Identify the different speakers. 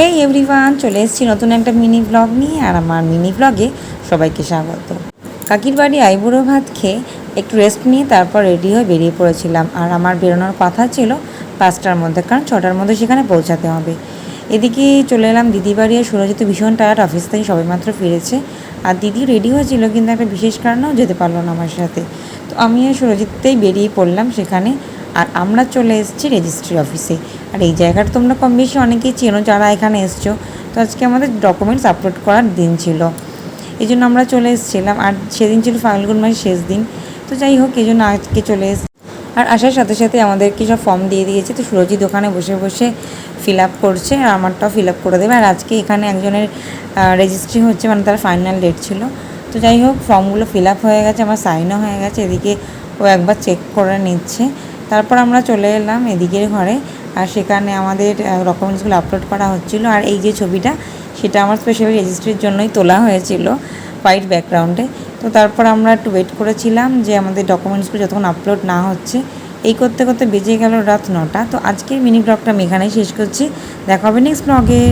Speaker 1: হে everyone চলে এসেছি নতুন একটা মিনি ব্লগ নিয়ে, আর আমার মিনি ব্লগে সবাইকে স্বাগত। কাকির বাড়ি আইবুড়ো ভাত খেয়ে একটু রেস্ট নিয়ে তারপর রেডি হয়ে বেরিয়ে পড়েছিলাম। আর আমার বেরোনোর কথা ছিল পাঁচটার মধ্যে, কারণ ছটার মধ্যে সেখানে পৌঁছাতে হবে। এদিকে চলে এলাম দিদি বাড়ি, আর সুরজিৎ ভীষণ টায়ার্ড অফিস থেকে সবেমাত্র ফিরেছে। আর দিদি রেডি হয়েছিল, কিন্তু একটা বিশেষ কারণেও যেতে পারল না আমার সাথে। তো আমি আর সুরজিৎতেই বেরিয়ে পড়লাম সেখানে। আর আমরা চলে এসেছি রেজিস্ট্রি অফিসে আর এই জায়গাটা তোমরা কম বেশি অনেকেই চেনো যারা এখানে এসছো। তো আজকে আমাদের ডকুমেন্টস আপলোড করার দিন ছিল। এই জন্য আমরা চলে এসেছিলাম। আর সেদিন ছিল ফাল্গুন মাসের শেষ দিন। তো যাই হোক, এই জন্য আজকে চলে এস আর আসার সাথে সাথে আমাদেরকে সব ফর্ম দিয়ে দিয়েছে। তো সুরজিৎ দোকানে বসে বসে ফিল আপ করছে। আর আমারটাও ফিল আপ করে দেবে। আর আজকে এখানে একজনের রেজিস্ট্রি হচ্ছে মানে তার ফাইনাল ডেট ছিল। তো যাই হোক ফর্মগুলো ফিল আপ হয়ে গেছে। আমার সাইনও হয়ে গেছে। এদিকে ও একবার চেক করে নিচ্ছে। তারপর আমরা চলে এলাম এদিকের ঘরে, আর সেখানে আমাদের ডকুমেন্টসগুলো আপলোড করা হচ্ছিল, আর এই যে ছবিটা, সেটা আমার স্পেশালি রেজিস্ট্রির জন্যই তোলা হয়েছিল হোয়াইট ব্যাকগ্রাউন্ডে তো তারপর আমরা একটু ওয়েট করেছিলাম যে আমাদের ডকুমেন্টসগুলো যতক্ষণ আপলোড না হচ্ছে, এই করতে করতে বেজে গেল রাত নটা। তো আজকের মিনি ব্লগটা আমি এখানেই শেষ করছি, দেখা হবে নেক্সট ব্লগে